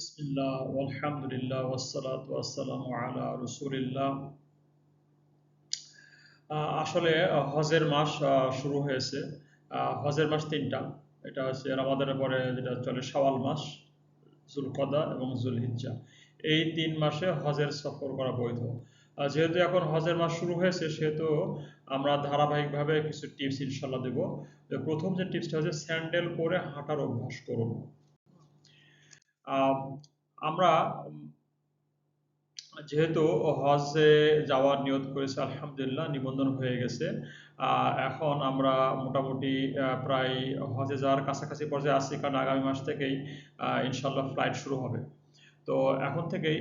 বিসমিল্লাহ আলহামদুলিল্লাহ ওয়াসসালাতু ওয়াসসালামু আলা রাসূলিল্লাহ। আসলে হজের মাস শুরু হয়েছে। হজের মাস তিনটা। এটা হচ্ছে রমাদানের পরে যেটা চলে মাস এবং এই তিন মাসে হজের সফর করা বৈধ। যেহেতু এখন হজের মাস শুরু হয়েছে, সেহেতু আমরা ধারাবাহিকভাবে কিছু টিপস ইনশাল্লাহ দেব। প্রথম যে টিপসটা হচ্ছে, স্যান্ডেল পরে হাঁটার অভ্যাস করুন। আমরা যেহেতু হজে যাওয়ার নিয়ত করেছে, আলহামদুলিল্লাহ, নিবন্ধন হয়ে গেছে। এখন আমরা মোটামুটি প্রায় হজে যাওয়ার কাছাকাছি পর্যায়ে আছি, কারণ আগামী মাস থেকেই ইনশাল্লাহ ফ্লাইট শুরু হবে। তো এখন থেকেই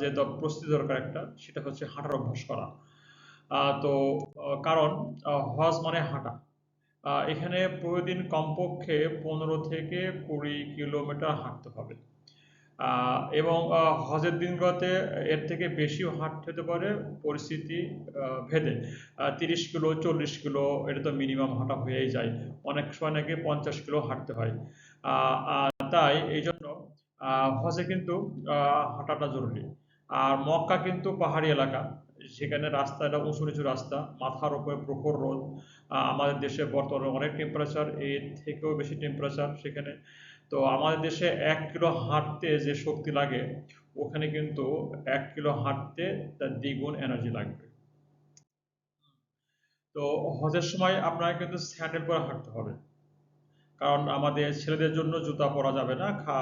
যে প্রস্তুতি দরকার একটা, সেটা হচ্ছে হাঁটার অভ্যাস করা। তো কারণ হজ মানে হাঁটা। এখানে প্রতিদিন কমপক্ষে পনেরো থেকে কুড়ি কিলোমিটার হাঁটতে হবে। এবং হজের দিনগুলোতে এর থেকে বেশিও হাঁটতে হতে পারে, পরিস্থিতি ভেদে। তিরিশ কিলো, চল্লিশ কিলো, এটা তো মিনিমাম হাঁটা হয়েই যায়। অনেক সময় নাকি পঞ্চাশ কিলো হাঁটতে হয়। তাই এই জন্য হজে কিন্তু হাঁটাটা জরুরি। আর মক্কা কিন্তু পাহাড়ি এলাকা। সেখানে রাস্তাটা উঁচু নিচু রাস্তা, মাথার উপরে প্রখর রোদ। আমাদের দেশে বর্তমানে অনেক টেম্পারেচার এর থেকেও বেশি টেম্পারেচার সেখানে। তো আমাদের দেশে এক কিলো হাঁটতে যে শক্তি লাগে, ওখানে কিন্তু এক কিলো হাঁটতে তার দ্বিগুণ এনার্জি লাগবে। তো হজের সময় আপনাকে কিন্তু স্যান্ডেল পরে হাঁটতে হবে। কারণ আমাদের ছেলেদের জন্য জুতা পরা যাবে না, খা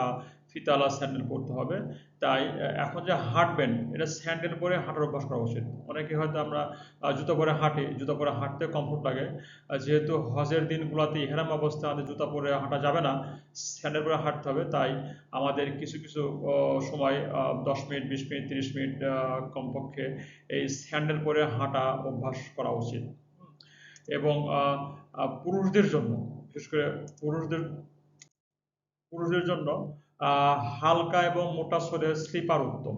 ফিতালা স্যান্ডেল পরতে হবে। তাই এখন যে হাঁটবেন, এটা স্যান্ডেল পরে হাঁটার অভ্যাস করা উচিত। অনেকে হয়তো আমরা জুতো পরে হাঁটি, জুতো পরে হাঁটতে কমফোর্ট লাগে। যেহেতু হজের দিনগুলোতে ইহরাম অবস্থায় আমাদের জুতো পরে হাঁটা যাবে না, স্যান্ডেল পরে হাঁটতে হবে। তাই আমাদের কিছু কিছু সময় দশ মিনিট, বিশ মিনিট, তিরিশ মিনিট কমপক্ষে এই স্যান্ডেল পরে হাঁটা অভ্যাস করা উচিত। এবং পুরুষদের জন্য, বিশেষ করে পুরুষদের পুরুষদের জন্য হালকা এবং মোটা সোলের স্লিপার উত্তম।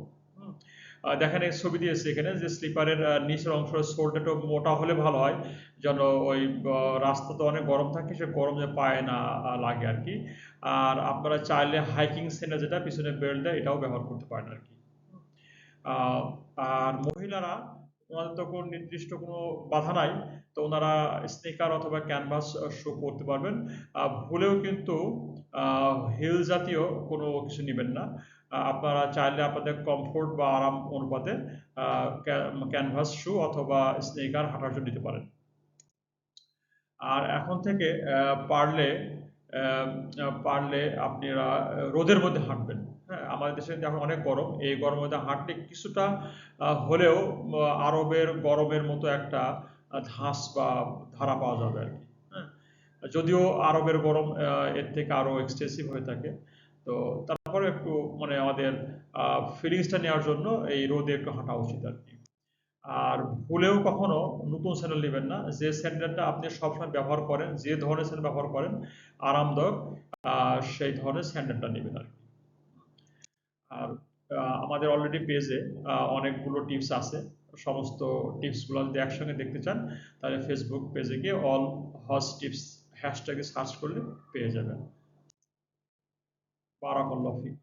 দেখেন এই ছবি দিয়েছে এখানে যে স্লিপারের নিচের অংশ সোলটা একটু মোটা হলে ভালো হয়। যেন ওই রাস্তা তো অনেক গরম থাকে, সে গরম যে পায়ে না লাগে আর কি আর আপনারা চাইলে হাইকিং সেন্টার যেটা পিছনে বেল্ট এটাও ব্যবহার করতে পারেন আর কি আর মহিলারা ওনাদের তো কোনো নির্দিষ্ট কোনো বাধা নাই, তো ওনারা স্নিকার অথবা ক্যানভাস শো করতে পারবেন। ভুলেও কিন্তু হিল জাতীয় কোনো কিছু নেবেন না। আপনারা চাইলে আপনাদের কমফোর্ট বা আরাম অনুপাতে ক্যানভাস শু অথবা স্নিকার হাঁটার জন্য নিতে পারেন। আর এখন থেকে পারলে পারলে আপনারা রোদের মধ্যে হাঁটবেন হ্যাঁ? আমাদের দেশে এখন অনেক গরম। এই গরমের মধ্যে হাঁটতে কিছুটা হলেও আরবের গরমের মতো একটা ধাঁচ বা ধারা পাওয়া যাবে আর কি। হ্যাঁ? যদিও আরবের গরম এর থেকে আরও এক্সটেসিভ হয়ে থাকে। তো তারপরে একটু মানে আমাদের ফিলিংসটা নেওয়ার জন্য এই রোদে একটু হাঁটা উচিত আর কি। আর ভুলেও কখনো নতুন স্যান্ডেল নেবেন না। যে স্যান্ডেলটা আপনি সবসময় ব্যবহার করেন, যে ধরনের স্যান্ডেল ব্যবহার করেন, আরামদায়ক সেই ধরনের স্যান্ডেলটা নেবেন আর কি। আর আমাদের অলরেডি পেজে অনেকগুলো টিপস আছে। সমস্ত টিপসগুলো যদি একসঙ্গে দেখতে চান, তাহলে ফেসবুক পেজে গিয়ে অল হজ টিপস হ্যাশট্যাগে সার্চ করলে পেয়ে যাবেন। বারাকাল্লাহ ফিক।